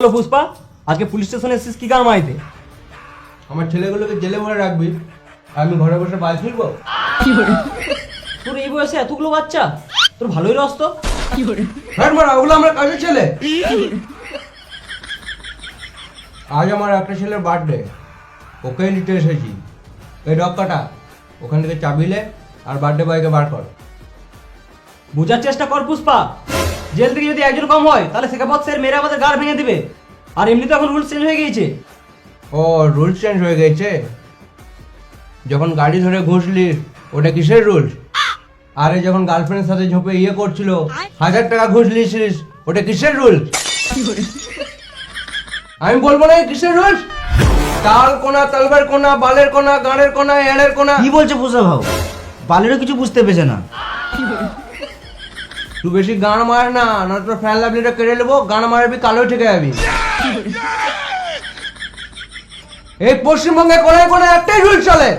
হলো পুষ্পা আজকে পুলিশ স্টেশনে এসেছিস কি কার মাইতে? আমার ছেলেগুলোকে জেলে ভরে রাখবি। আমি ঘরে বসে বাল ফিরবো তোর এই বয়সে এতগুলো বাচ্চা? তোর ভালোই রস তো। হ্যাঁ মারা ওগুলো আমার কাজের ছেলে। আজ আমার একটা ছেলের বার্থডে ওকে নিতে এসেছি। এই ডক্কাটা ওখান থেকে চাবিলে আর বার্থডে বয়কে বার কর। বোঝার চেষ্টা কর পুষ্পা। জেল থেকে যদি একজন কম হয় তাহলে শেখাপত স্যার মেরে আমাদের গাড় ভেঙে দিবে। আর এমনি তো এখন রুলস চেঞ্জ হয়ে গিয়েছে। ও রুলস চেঞ্জ হয়ে গেছে যখন গাড়ি ধরে ঘুষলিস ওটা কিসের রুলস? আরে যখন গার্লফ্রেন্ডের সাথে ঝোপে ইয়ে করছিল হাজার টাকা ঘুষ লিয়েছিস ওটা কিসের রুলস? আমি বলব না কিসের রুলস? তাল কোনা তালবার কোনা বালের কোনা গানের কোনা এড়ের কোনা। কি বলছে পুষা ভাও? বালেরও কিছু বুঝতে পেরেছে না। তুই বেশি গান মার না না তোর ফ্যান লাভলিটা কেড়ে নেব, গান মারবি কালো থেকে যাবি। এই পশ্চিমবঙ্গে কোনায় কোনায় একটাই রুল চলে।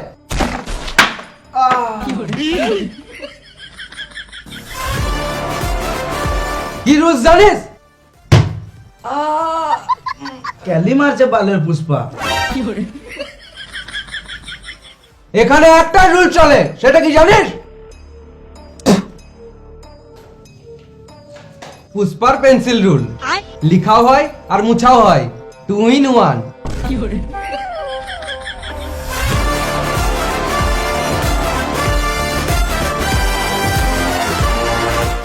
কি রুলস জানিস? ক্যালি মারছে বালের পুষ্পা। এখানে একটা রুল চলে, সেটা কি জানিস? পুষ্পার পেন্সিল রুল। লিখাও হয় আর মুছাও হয়। Two in one.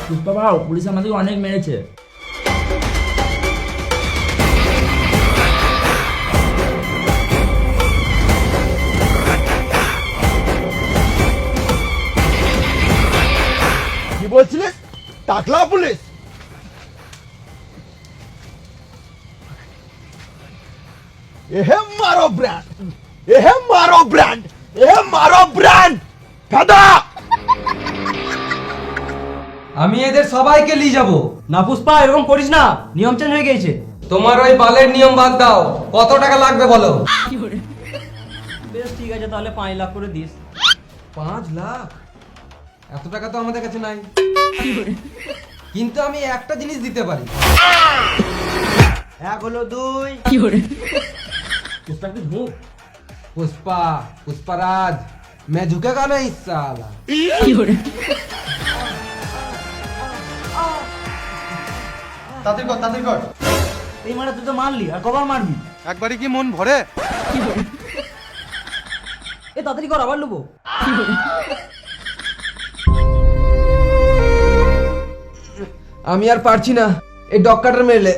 পুষ্পা ভাও পুলিশ আমাদেরকে অনেক মেরেছে। কি বলছিলিস? টাকলা পুলিশ? এহে মারো ব্র্যান্ড। এহে মারো ব্র্যান্ড। এহে মারো ব্র্যান্ড। দাদা! আমি এদের সবাইকে নিয়ে যাব। না পুষ্পা এরকম করিস না। নিয়ম চেঞ্জ হয়ে গেছে তোমার ওই বালের নিয়ম বাদ দাও। কত টাকা লাগবে বলো? বেশ ঠিক আছে তাহলে পাঁচ লাখ করে দিস। পাঁচ লাখ? এত টাকা তো আমাদের কাছে নাই। কিন্তু আমি একটা জিনিস দিতে পারি। এক হলো দুই। পুষ্পা কি মুখ पुष्पा पुष्पराज मैं झुकेगा नहीं साला তাদের কর তাদের কর এই মারা তুই তো মারলি আর কবার মারবি একবারই কি মন ভরে এ তাড়াতাড়ি কর আবার নেবো আমি আর পারছি না এই ডক্কাটার মেলে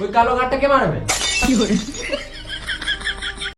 ওই কালো গাড়টাকে মারবে 有人